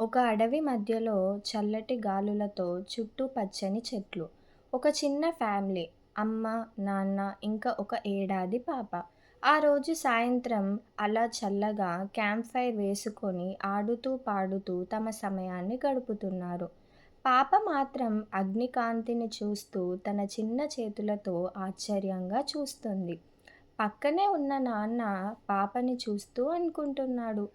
ఒక అడవి మధ్యలో చల్లటి గాలులతో చుట్టూ పచ్చని చెట్లు. ఒక చిన్న ఫ్యామిలీ. అమ్మ, నాన్న ఇంకా ఒక ఏడాది పాప. ఆ రోజు సాయంత్రం అలా చల్లగా క్యాంప్ ఫైర్ వేసుకొని ఆడుతూ పాడుతూ తమ సమయాన్ని గడుపుతున్నారు. పాప మాత్రం అగ్నికాంతిని చూస్తూ తన చిన్న చేతులతో ఆశ్చర్యంగా చూస్తుంది. పక్కనే ఉన్న నాన్న పాపని చూస్తూ అనుకుంటున్నాడు.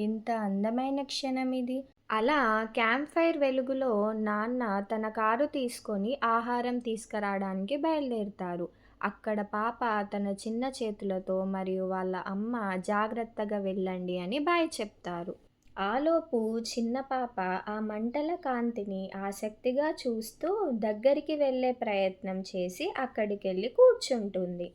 ఎంత అందమైన క్షణం ఇది. అలా క్యాంప్ ఫైర్ వెలుగులో నాన్న తన కారు తీసుకొని ఆహారం తీసుకురావడానికి బయలుదేరుతారు. అక్కడ పాప తన చిన్న చేతులతో మరియు వాళ్ళ అమ్మ జాగ్రత్తగా వెళ్ళండి అని బాయ్ చెప్తారు. ఆలోపు చిన్న పాప ఆ మంటల కాంతిని ఆసక్తిగా చూస్తూ దగ్గరికి వెళ్ళే ప్రయత్నం చేసి అక్కడికి వెళ్ళి కూర్చుంటుంది.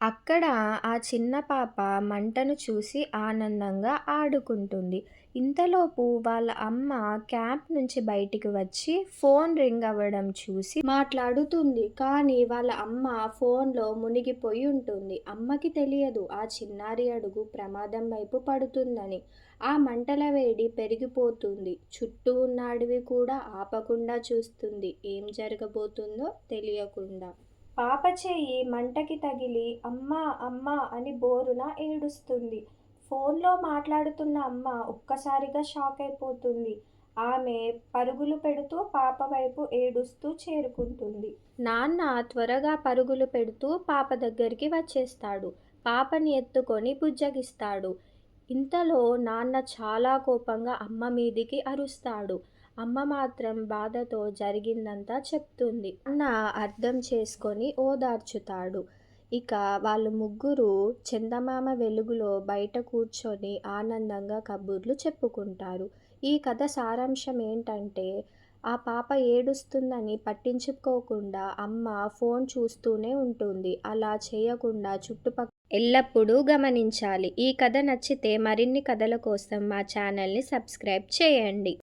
అక్కడ ఆ చిన్న పాప మంటను చూసి ఆనందంగా ఆడుకుంటుంది. ఇంతలోపు వాళ్ళ అమ్మ క్యాంప్ నుంచి బయటికి వచ్చి ఫోన్ రింగ్ అవ్వడం చూసి మాట్లాడుతుంది. కానీ వాళ్ళ అమ్మ ఫోన్లో మునిగిపోయి ఉంటుంది. అమ్మకి తెలియదు ఆ చిన్నారి అడుగు ప్రమాదం వైపు పడుతుందని. ఆ మంటల వేడి పెరిగిపోతుంది. చుట్టూ ఉన్న అడవి కూడా ఆపకుండా చూస్తుంది ఏం జరగబోతుందో తెలియకుండా. పాప చేయి మంటకి తగిలి అమ్మా అమ్మా అని బోరున ఏడుస్తుంది. ఫోన్లో మాట్లాడుతున్న అమ్మ ఒక్కసారిగా షాక్ అయిపోతుంది ఆమె పరుగులు పెడుతూ పాప వైపు ఏడుస్తూ చేరుకుంటుంది. నాన్న త్వరగా పరుగులు పెడుతూ పాప దగ్గరికి వచ్చేస్తాడు. పాపని ఎత్తుకొని బుజ్జగిస్తాడు. ఇంతలో నాన్న చాలా కోపంగా అమ్మ మీదికి అరుస్తాడు. అమ్మ మాత్రం బాధతో జరిగిందంతా చెప్తుంది. అన్న అర్థం చేసుకొని ఓదార్చుతాడు. ఇక వాళ్ళు ముగ్గురు చందమామ వెలుగులో బయట కూర్చొని ఆనందంగా కబుర్లు చెప్పుకుంటారు. ఈ కథ సారాంశం ఏంటంటే ఆ పాప ఏడుస్తుందని పట్టించుకోకుండా అమ్మ ఫోన్ చూస్తూనే ఉంటుంది. అలా చేయకుండా చుట్టుపక్కల ఎల్లప్పుడూ గమనించాలి. ఈ కథ నచ్చితే మరిన్ని కథల కోసం మా ఛానల్ని సబ్స్క్రైబ్ చేయండి.